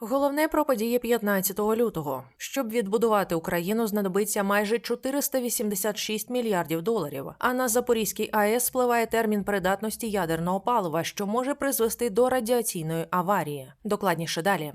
Головне про події 15 лютого. Щоб відбудувати Україну, знадобиться майже 486 мільярдів доларів. А на Запорізькій АЕС спливає термін придатності ядерного палива, що може призвести до радіаційної аварії. Докладніше далі.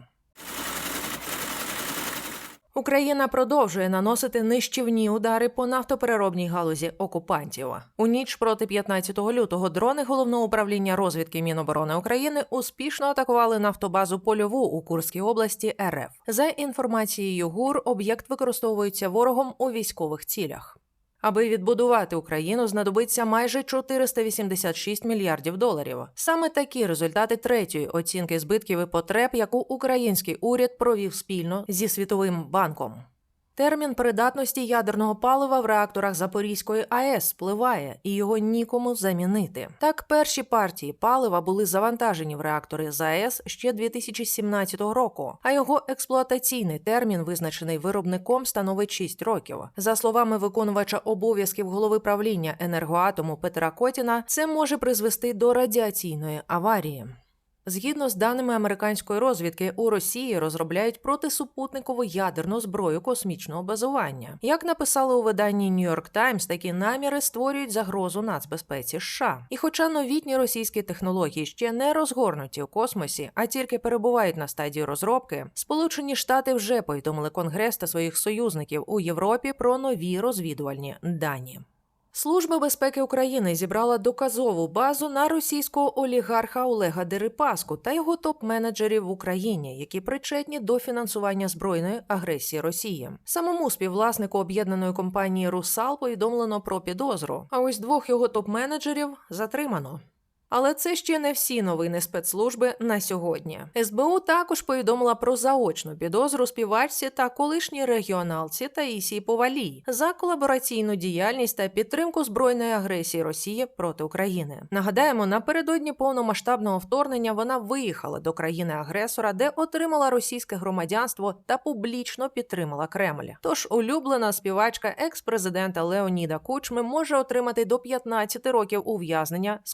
Україна продовжує наносити нищівні удари по нафтопереробній галузі окупантів. У ніч проти 15 лютого дрони головного управління розвідки Міноборони України успішно атакували нафтобазу польову у Курській області РФ. За інформацією ГУР, об'єкт використовується ворогом у військових цілях. Аби відбудувати Україну, знадобиться майже 486 мільярдів доларів. Саме такі результати третьої оцінки збитків і потреб, яку український уряд провів спільно зі Світовим банком. Термін придатності ядерного палива в реакторах Запорізької АЕС спливає, і його нікому замінити. Так, перші партії палива були завантажені в реактори ЗАЕС ще 2017 року, а його експлуатаційний термін, визначений виробником, становить 6 років. За словами виконувача обов'язків голови правління енергоатому Петра Котіна, це може призвести до радіаційної аварії. Згідно з даними американської розвідки, у Росії розробляють протисупутникову ядерну зброю космічного базування. Як написали у виданні New York Times, такі наміри створюють загрозу нацбезпеці США. І хоча новітні російські технології ще не розгорнуті у космосі, а тільки перебувають на стадії розробки, Сполучені Штати вже повідомили Конгрес та своїх союзників у Європі про нові розвідувальні дані. Служба безпеки України зібрала доказову базу на російського олігарха Олега Дерипаску та його топ-менеджерів в Україні, які причетні до фінансування збройної агресії Росії. Самому співвласнику об'єднаної компанії Русал повідомлено про підозру. А ось двох його топ-менеджерів затримано. Але це ще не всі новини спецслужби на сьогодні. СБУ також повідомила про заочну підозру співачці та колишній регіоналці Таїсії Повалій за колабораційну діяльність та підтримку збройної агресії Росії проти України. Нагадаємо, напередодні повномасштабного вторгнення вона виїхала до країни-агресора, де отримала російське громадянство та публічно підтримала Кремль. Тож улюблена співачка екс-президента Леоніда Кучми може отримати до 15 років ув'язнення з